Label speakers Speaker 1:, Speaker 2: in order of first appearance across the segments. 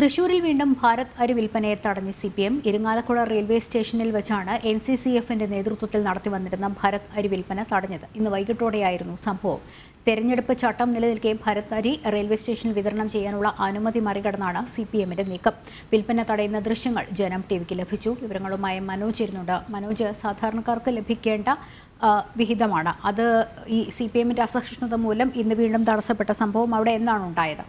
Speaker 1: തൃശൂരിൽ വീണ്ടും ഭാരത് അരി വിൽപ്പനയെ തടഞ്ഞ് C P M Irinjalakuda railway സ്റ്റേഷനിൽ വെച്ചാണ് എൻ സി സി എഫിന്റെ നേതൃത്വത്തിൽ നടത്തി വന്നിരുന്ന ഭാരത് അരി വിൽപ്പന തടഞ്ഞത്. ഇന്ന് വൈകിട്ടോടെയായിരുന്നു സംഭവം. തെരഞ്ഞെടുപ്പ് ചട്ടം നിലനിൽക്കെ ഭരത് അരി റെയിൽവേ സ്റ്റേഷനിൽ വിതരണം ചെയ്യാനുള്ള അനുമതി മറികടന്നാണ് സി പി എമ്മിന്റെ നീക്കം. വിൽപ്പന തടയുന്ന ദൃശ്യങ്ങൾ ജനം ടി വിക്ക് ലഭിച്ചു. വിവരങ്ങളുമായി മനോജ് ഇരുന്നുണ്ട്. മനോജ് സാധാരണക്കാർക്ക് ലഭിക്കേണ്ട വിഹിതമാണ്. അത് ഈ സി പി എമ്മിന്റെ അസഹിഷ്ണുത മൂലം ഇന്ന് വീണ്ടും തടസ്സപ്പെട്ട സംഭവം അവിടെ എന്നാണ് ഉണ്ടായത്?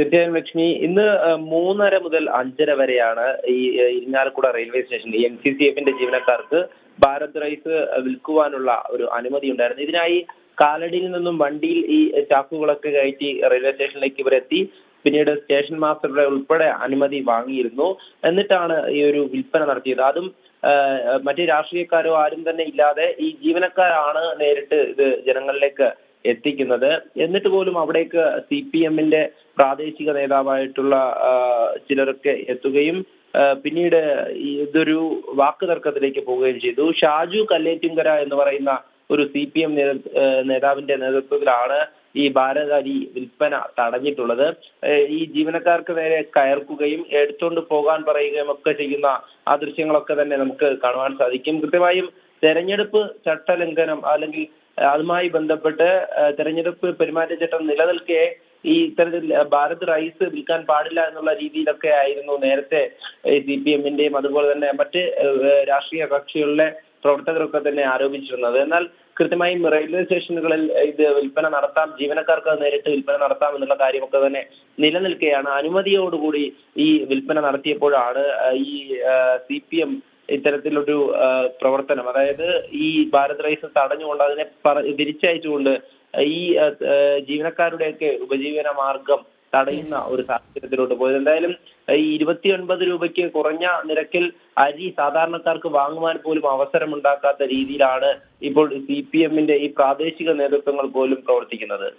Speaker 2: തീർച്ചയായും ലക്ഷ്മി. ഇന്ന് മൂന്നര മുതൽ അഞ്ചര വരെയാണ് ഈ ഇരിങ്ങാലക്കുട റെയിൽവേ സ്റ്റേഷനിൽ എൻ സി സി എഫിന്റെ ജീവനക്കാർക്ക് ഭാരത് റൈസ് വിൽക്കുവാനുള്ള ഒരു അനുമതി ഉണ്ടായിരുന്നു. ഇതിനായി കാലടിയിൽ നിന്നും വണ്ടിയിൽ ഈ ചാക്കുകളൊക്കെ കയറ്റി റെയിൽവേ സ്റ്റേഷനിലേക്ക് ഇവരെത്തി. പിന്നീട് സ്റ്റേഷൻ മാസ്റ്ററുടെ ഉൾപ്പെടെ അനുമതി വാങ്ങിയിരുന്നു. എന്നിട്ടാണ് ഈ ഒരു വിൽപ്പന നടത്തിയത്. അതും മറ്റ് രാഷ്ട്രീയക്കാരോ ആരും തന്നെ ഇല്ലാതെ ഈ ജീവനക്കാരാണ് നേരിട്ട് ഇത് ജനങ്ങളിലേക്ക് എത്തിക്കുന്നത്. എന്നിട്ട് പോലും അവിടേക്ക് സി പി എമ്മിന്റെ പ്രാദേശിക നേതാവായിട്ടുള്ള ചിലരൊക്കെ എത്തുകയും പിന്നീട് ഇതൊരു വാക്കുതർക്കത്തിലേക്ക് പോവുകയും ചെയ്തു. ഷാജു കല്ലേറ്റുങ്കര എന്ന് പറയുന്ന ഒരു സി പി എം നേതാവിന്റെ നേതൃത്വത്തിലാണ് ഈ ഭാരതാരി വിൽപ്പന തടഞ്ഞിട്ടുള്ളത്. ഈ ജീവനക്കാർക്ക് നേരെ കയർക്കുകയും എടുത്തുകൊണ്ട് പോകാൻ പറയുകയും ഒക്കെ ചെയ്യുന്ന ആ ദൃശ്യങ്ങളൊക്കെ തന്നെ നമുക്ക് കാണുവാൻ സാധിക്കും. കൃത്യമായും തെരഞ്ഞെടുപ്പ് ചട്ടലംഘനം അല്ലെങ്കിൽ അതുമായി ബന്ധപ്പെട്ട് തെരഞ്ഞെടുപ്പ് പെരുമാറ്റച്ചട്ടം നിലനിൽക്കെ ഈ ഇത്തരത്തിൽ ഭാരത് റൈസ് വിൽക്കാൻ പാടില്ല എന്നുള്ള രീതിയിലൊക്കെ ആയിരുന്നു നേരത്തെ സി പി എമ്മിന്റെയും അതുപോലെ തന്നെ മറ്റ് രാഷ്ട്രീയ കക്ഷികളിലെ പ്രവർത്തകരൊക്കെ തന്നെ ആരോപിച്ചിരുന്നത്. എന്നാൽ കൃത്യമായും റെയിൽവേ സ്റ്റേഷനുകളിൽ ഇത് വിൽപ്പന നടത്താം ജീവനക്കാർക്ക് നേരിട്ട് വിൽപ്പന നടത്താം എന്നുള്ള കാര്യമൊക്കെ തന്നെ നിലനിൽക്കുകയാണ് അനുമതിയോടുകൂടി ഈ വിൽപ്പന നടത്തിയപ്പോഴാണ് ഈ സി പി എം ഇത്തരത്തിലൊരു പ്രവർത്തനം. അതായത് ഈ ഭാരത് റൈസ് തടഞ്ഞുകൊണ്ട് അതിനെ പറ- തിരിച്ചയച്ചുകൊണ്ട് ഈ ജീവനക്കാരുടെയൊക്കെ ഉപജീവന മാർഗം തടയുന്ന ഒരു സാഹചര്യത്തിലോട്ട് പോയത്. എന്തായാലും ഈ ഇരുപത്തി ഒൻപത് രൂപയ്ക്ക് കുറഞ്ഞ നിരക്കിൽ അരി സാധാരണക്കാർക്ക് വാങ്ങുവാൻ പോലും അവസരമുണ്ടാക്കാത്ത രീതിയിലാണ് ഇപ്പോൾ സി പി എമ്മിന്റെ ഈ പ്രാദേശിക നേതൃത്വങ്ങൾ പോലും പ്രവർത്തിക്കുന്നത്.